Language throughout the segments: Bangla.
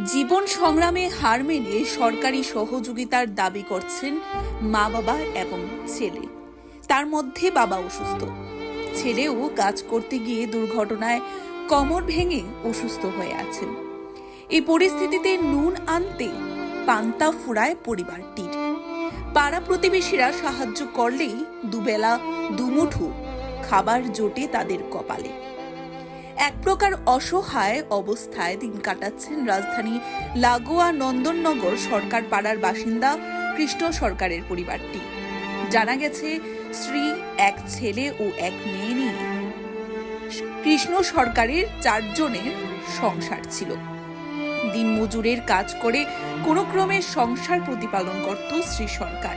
জীবন সংগ্রামে হার মেনে সরকারি সহযোগিতার দাবি করছেন মা বাবা এবং ছেলে। তার মধ্যে বাবা অসুস্থ। ছেলেও কাজ করতে গিয়ে দুর্ঘটনায় কমর ভেঙে অসুস্থ হয়ে আছেন। এই পরিস্থিতিতে নুন আনতে পান্তা ফুরায় পরিবারটির। পাড়া প্রতিবেশীরা সাহায্য করলেই দুবেলা দুমুঠো খাবার জোটে তাদের কপালে। এক প্রকার অসহায় অবস্থায় দিন কাটাচ্ছেন রাজধানী লাগোয়া নন্দননগর সরকার পাড়ার বাসিন্দা কৃষ্ণ সরকারের পরিবারটি। জানা গেছে, স্ত্রী, এক ছেলে ও এক মেয়ে নিয়ে কৃষ্ণ সরকারের চারজনের সংসার ছিল। দিনমজুরের কাজ করে কোনো ক্রমে সংসার প্রতিপালন করত শ্রী সরকার।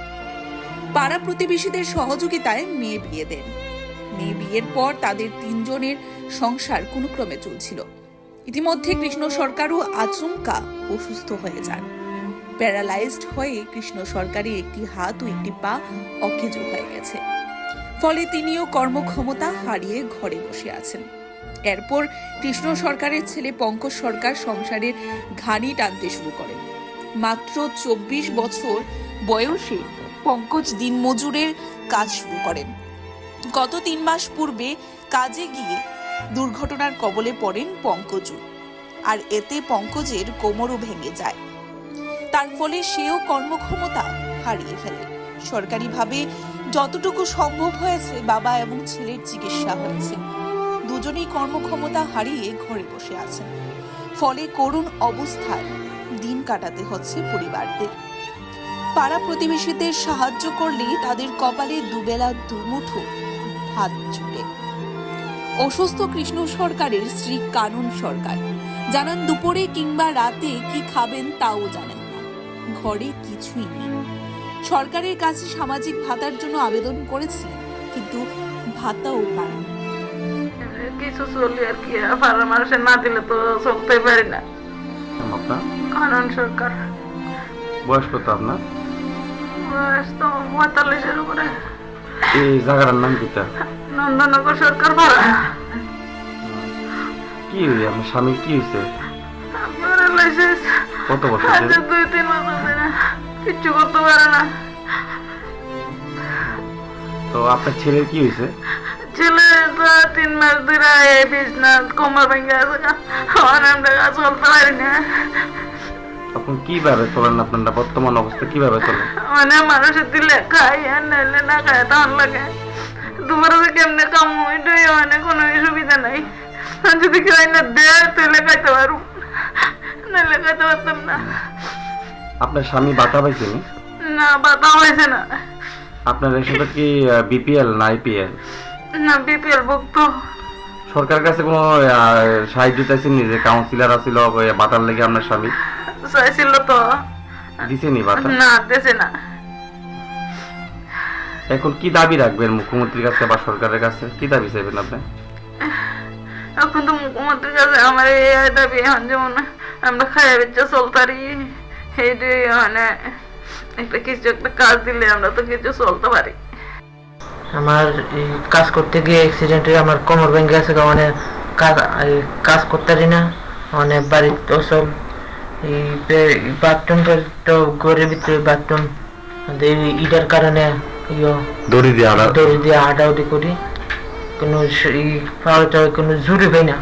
পাড়া প্রতিবেশীদের সহযোগিতায় মেয়ে বিয়ে দেন। মেয়ে বিয়ের পর তাদের তিনজনের সংসার কোনো ক্রমে চলছিল। ইতিমধ্যে কৃষ্ণ সরকারও আচমকা অসুস্থ হয়ে যান। প্যারালাইজড হয়ে কৃষ্ণ সরকারের একটি হাত ও একটি পা অকেজো হয়ে গেছে। ফলে তিনিও কর্মক্ষমতা হারিয়ে ঘরে বসে আছেন। এরপর কৃষ্ণ সরকারের ছেলে পঙ্কজ সরকার সংসারের ঘানি টানতে শুরু করেন। মাত্র চব্বিশ বছর বয়সে পঙ্কজ দিনমজুরের কাজ শুরু করেন। গত তিন মাস পূর্বে কাজে গিয়ে দুর্ঘটনার কবলে পড়েন পঙ্কজু। আর এতে পঙ্কজের কোমরও ভেঙে যায়। তার ফলে সেও কর্মক্ষমতা হারিয়ে ফেলে। সরকারিভাবে যতটুকু সম্ভব হয়েছে বাবা এবং ছেলের চিকিৎসা হয়েছে। দুজনেই কর্মক্ষমতা হারিয়ে ঘরে বসে আছেন। ফলে করুণ অবস্থায় দিন কাটাতে হচ্ছে পরিবারদের। পাড়া প্রতিবেশীদের সাহায্য করলে তাদের কপালে দুবেলা দুমুঠো ভাত জুটে। অসুস্থ কৃষ্ণ সরকারের শ্রী কানন সরকার। জানান দুপুরে কিংবা রাতে কি খাবেন তাও জানেন না। ঘরে কিছুই নেই। সরকারের কাছে সামাজিক ভাতার জন্য আবেদন করেছিলেন কিন্তু ভাতাও পাননি। কিছু চলি আর কি পাড়ার মানুষের না দিলে তো চলতে পারি না। আপনার? আনন্দ সরকার। বয়স কত আপনার? বয়স তো পঁয়তাল্লিশের উপরে। এই জায়গাটার নাম কিটা নন্দনগর সরকার পাড়া। কি হয়েছে আপনার স্বামীর কি প্যারালাইসিস কত বছর দুই তিন বছর ধরে। কিচ্ছু করতে পারে না। তো আপনার ছেলের কি হয়েছে ছেলে তো তিন মাস ধরে এই বিছনাথ কোমর ভেঙে আছে। আমার আমরা কাজ চলতে পারি না। তখন কীভাবে চলেন আপনারা বর্তমান অবস্থা কীভাবে চলেন? মানে মানুষের দিলে খাই আর নাইলে না খায় তখন লাগে। দুপুরে যে কেমনে কাম এটাই মানে কোনো সুবিধা নাই। আর যদি কেউ না দেয় তাহলে খাইতে পারু নাইলে খাইতে পারতাম না। আপনার স্বামী বাতা পাইছেন না? বাতা হয়েছে না। আপনার এসবে কি বিপিএল না আইপিএল না বিপিএল ভুক্ত। সরকার কাছে কোনো সাহায্য চাইছেন যে কাউন্সিলর আছিল বাতার লেগে আপনার স্বামী? চাইছিল তো দিছেনি বাতা না দেশে না এখন কি দাবি রাখবেন মুখ্যমন্ত্রীর কাছে বা সরকারের কাছে? কি দাবি চাইবেন আপনি? এখন তো মুখ্যমন্ত্রীর কাছে আমার এই দাবি এখন যেমন আমরা খাইয়া বেচা চলতারি মানে একটা কিছু একটা কাজ দিলে আমরা তো কিছু চলতে পারি। আমার এই কাজ করতে গিয়ে অ্যাক্সিডেন্টে আমার কোমর ভেঙে গেছে মানে কাজ কাজ করতে পারি না। মানে বাড়িতে ওসব এই বাথরুম তো ঘরের ভিতরে বাথরুম। ইটার কারণে ইয়ে দড়ি দিয়ে আড়া দৌড়ি দিয়ে হাঁটাউটি করি। কোনো পাওয়াটা কোনো জুড়ি পাই না।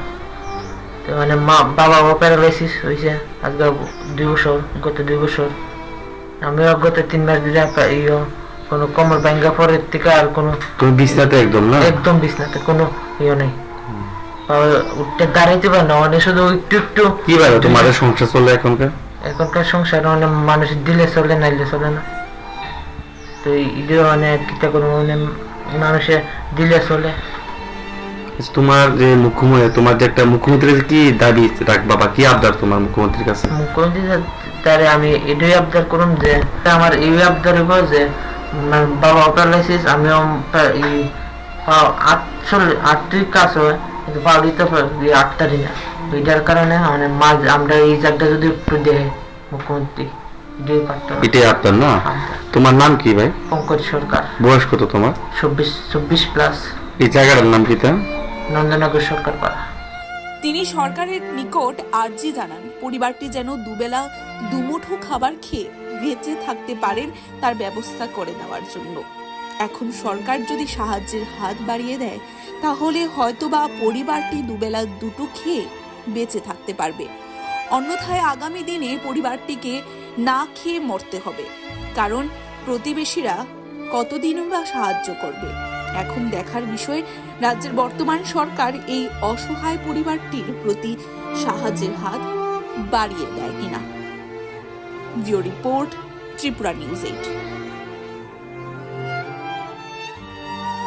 তো মানে মা বাবা প্যারালাইসিস হয়েছে আজকে দুই বছর গত দুই বছর। আমিও গত তিন মাস ধরে ইয়ে কোনো কোমর ভাঙ্গা পরের থেকে আর কোনো তুমি বিছনাতে একদম না? একদম বিছনাতে কোনো ইয়ে নেই। উঠতে দাঁড়াইতে পারে না মানে শুধু একটু একটু কীভাবে তোমাদের সংসার চলে এখনকার? এখনকার সংসার মানে মানুষ দিলে চলে নাইলে চলে না। তো ঈদে মানে কিতা করব মানে মানুষে দিলে চলে। তোমার যে মুখ্যমন্ত্রী তোমার যে একটা মুখ্যমন্ত্রীর কি দাবি রাখবা বা কি আবদার তোমার মুখ্যমন্ত্রীর কাছে? মুখ্যমন্ত্রী তারে আমি এটাই আবদার করুম যে আমার এই আবদার হইব যে বাবা প্যারালাইসিস আমিও আটচল্লিশ আটটি কাজ হয়। কিন্তু পা দিতে পারি আটটারি না এটার কারণে মানে মাঝ আমরা এই জায়গাটা যদি একটু দেখে মুখ্যমন্ত্রী এটাই পারতো এটাই আবদার না? তোমার নাম কি ভাই? পঙ্কজ সরকার। বয়স কত তোমার? চব্বিশ চব্বিশ প্লাস এই জায়গাটার নাম কি তা? নন্দনগর সরকার পাড়া। তিনি সরকারের নিকট আর্জি জানান পরিবারটি যেন দুবেলা দুমুঠো খাবার খেয়ে বেঁচে থাকতে পারেন তার ব্যবস্থা করে দেওয়ার জন্য। এখন সরকার যদি সাহায্যের হাত বাড়িয়ে দেয়, তাহলে হয়তোবা পরিবারটি দুবেলা দুটো খেয়ে বেঁচে থাকতে পারবে। অন্যথায় আগামী দিনে পরিবারটিকে না খেয়ে মরতে হবে, কারণ প্রতিবেশীরা কতদিনও বা সাহায্য করবে? এখন দেখার বিষয়, রাজ্যের বর্তমান সরকার এই অসহায় পরিবারটির প্রতি সাহায্যের হাত বাড়িয়ে দেয় কিনা। Report Tripura news eight.